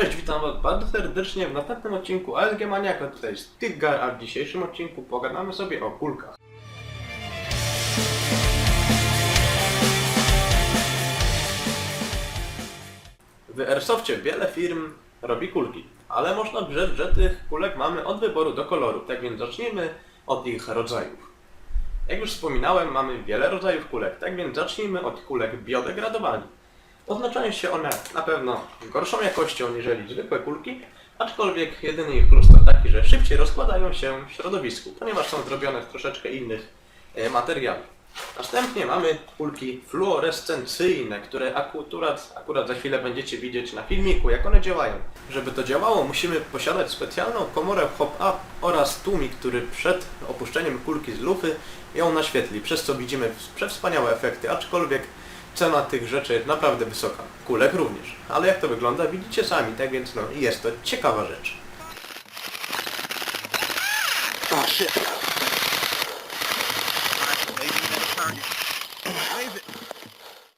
Cześć, witam Was bardzo serdecznie w następnym odcinku ASG Maniaka. Tutaj jest Tidgar, a w dzisiejszym odcinku pogadamy sobie o kulkach. W Airsoftie wiele firm robi kulki, ale można drzeć, że tych kulek mamy od wyboru do koloru, tak więc zacznijmy od ich rodzajów. Jak już wspominałem, mamy wiele rodzajów kulek, tak więc zacznijmy od kulek biodegradowalnych. Oznaczają się one na pewno gorszą jakością niżeli zwykłe kulki, aczkolwiek jedyny ich plus to taki, że szybciej rozkładają się w środowisku, ponieważ są zrobione z troszeczkę innych e, materiałów. Następnie mamy kulki fluorescencyjne, które akurat, akurat za chwilę będziecie widzieć na filmiku, jak one działają. Żeby to działało, musimy posiadać specjalną komorę hop-up oraz tłumik, który przed opuszczeniem kulki z lufy ją naświetli, przez co widzimy przewspaniałe efekty, aczkolwiek cena tych rzeczy jest naprawdę wysoka. Kulek również. Ale jak to wygląda, widzicie sami, tak więc no, jest to ciekawa rzecz. Oh shit.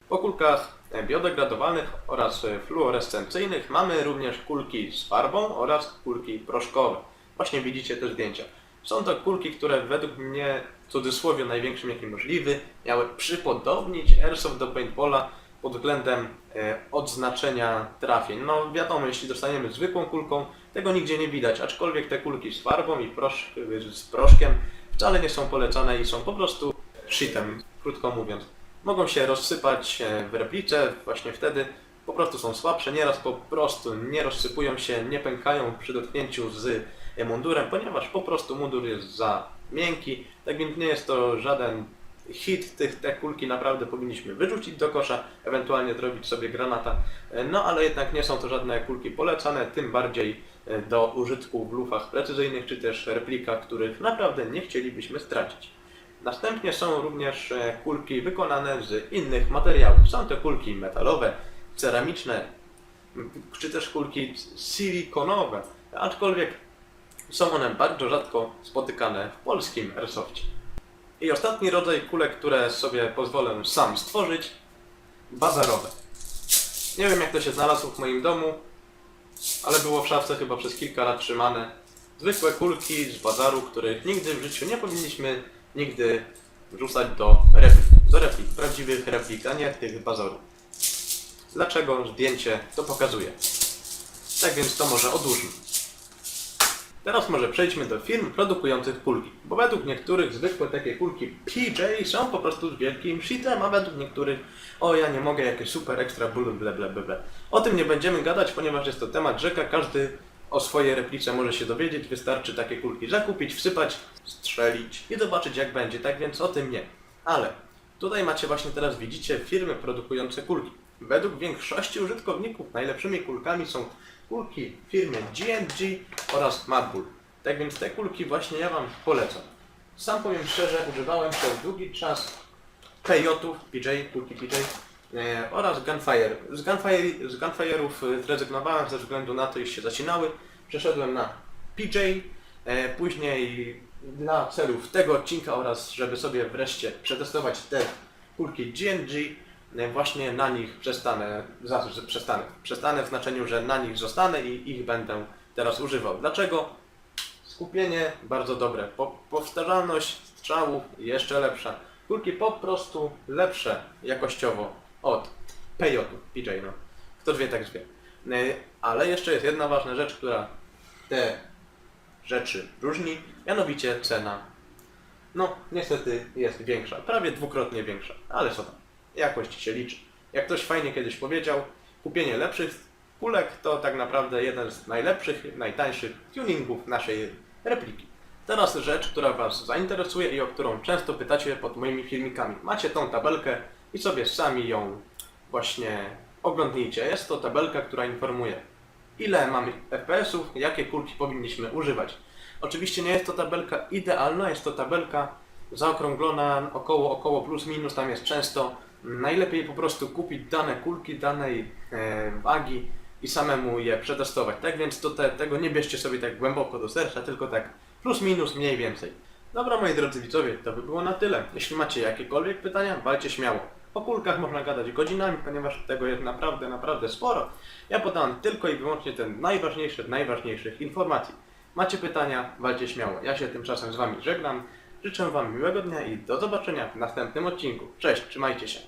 Po kulkach biodegradowalnych oraz fluorescencyjnych mamy również kulki z farbą oraz kulki proszkowe. Właśnie widzicie te zdjęcia. Są to kulki, które według mnie, w cudzysłowie największym jaki możliwy, miały przypodobnić Airsoft do paintballa pod względem e, odznaczenia trafień. No wiadomo, jeśli dostaniemy zwykłą kulką, tego nigdzie nie widać, aczkolwiek te kulki z farbą i prosz, z proszkiem wcale nie są polecane i są po prostu shitem, krótko mówiąc. Mogą się rozsypać e, w replice, właśnie wtedy po prostu są słabsze, nieraz po prostu nie rozsypują się, nie pękają przy dotknięciu z e, mundurem, ponieważ po prostu mundur jest za miękki, tak więc nie jest to żaden hit, tych, te kulki naprawdę powinniśmy wyrzucić do kosza, ewentualnie zrobić sobie granata, no ale jednak nie są to żadne kulki polecane, tym bardziej e, do użytku w lufach precyzyjnych, czy też replikach, których naprawdę nie chcielibyśmy stracić. Następnie są również e, kulki wykonane z innych materiałów. Są to kulki metalowe, ceramiczne, czy też kulki silikonowe, aczkolwiek są one bardzo rzadko spotykane w polskim airsoftie. I ostatni rodzaj kulek, które sobie pozwolę sam stworzyć, bazarowe. Nie wiem jak to się znalazło w moim domu, ale było w szafce chyba przez kilka lat trzymane. Zwykłe kulki z bazaru, których nigdy w życiu nie powinniśmy nigdy wrzucać do replik, do replik, prawdziwych replik, a nie tych bazarów. Dlaczego zdjęcie to pokazuje? Tak więc to może odłóżmy. Teraz może przejdźmy do firm produkujących kulki, bo według niektórych zwykłe takie kulki PJ są po prostu wielkim shitem, a według niektórych o ja nie mogę, jakieś super ekstra bulu, ble ble ble ble. O tym nie będziemy gadać, ponieważ jest to temat rzeka, każdy o swojej replice może się dowiedzieć, wystarczy takie kulki zakupić, wsypać, strzelić i zobaczyć jak będzie, tak więc o tym nie. Ale tutaj macie właśnie teraz, widzicie, firmy produkujące kulki. Według większości użytkowników najlepszymi kulkami są kulki firmy GNG oraz Madbull. Tak więc te kulki właśnie ja Wam polecam. Sam powiem szczerze, używałem przez długi czas PJ-ów, PJ, kulki PJ e, oraz Gunfire. Z, Gunfire. z Gunfire'ów e, zrezygnowałem ze względu na to, iż się zacinały. Przeszedłem na PJ, e, później dla celów tego odcinka oraz żeby sobie wreszcie przetestować te kulki GNG, właśnie na nich przestanę, że przestanę, przestanę w znaczeniu, że na nich zostanę i ich będę teraz używał. Dlaczego? Skupienie bardzo dobre, po, powtarzalność strzałów jeszcze lepsza. Kulki po prostu lepsze jakościowo od PJ, PJ no. Kto wie, tak zwie. E, Ale jeszcze jest jedna ważna rzecz, która te rzeczy różni, mianowicie cena. No, niestety jest większa, prawie dwukrotnie większa, ale co tam, jakość się liczy. Jak ktoś fajnie kiedyś powiedział, kupienie lepszych kulek to tak naprawdę jeden z najlepszych, najtańszych tuningów naszej repliki. Teraz rzecz, która Was zainteresuje i o którą często pytacie pod moimi filmikami. Macie tą tabelkę i sobie sami ją właśnie oglądnijcie. Jest to tabelka, która informuje ile mamy FPS-ów, jakie kulki powinniśmy używać. Oczywiście nie jest to tabelka idealna, jest to tabelka zaokrąglona około, około plus minus, tam jest często Najlepiej po prostu kupić dane kulki danej e, wagi i samemu je przetestować. Tak więc to te, tego nie bierzcie sobie tak głęboko do serca, tylko tak plus minus mniej więcej. Dobra moi drodzy widzowie, to by było na tyle. Jeśli macie jakiekolwiek pytania, walcie śmiało. O kulkach można gadać godzinami, ponieważ tego jest naprawdę, naprawdę sporo. Ja podałem tylko i wyłącznie ten najważniejszy, najważniejszych informacji. Macie pytania, walcie śmiało. Ja się tymczasem z Wami żegnam. Życzę Wam miłego dnia i do zobaczenia w następnym odcinku. Cześć, trzymajcie się!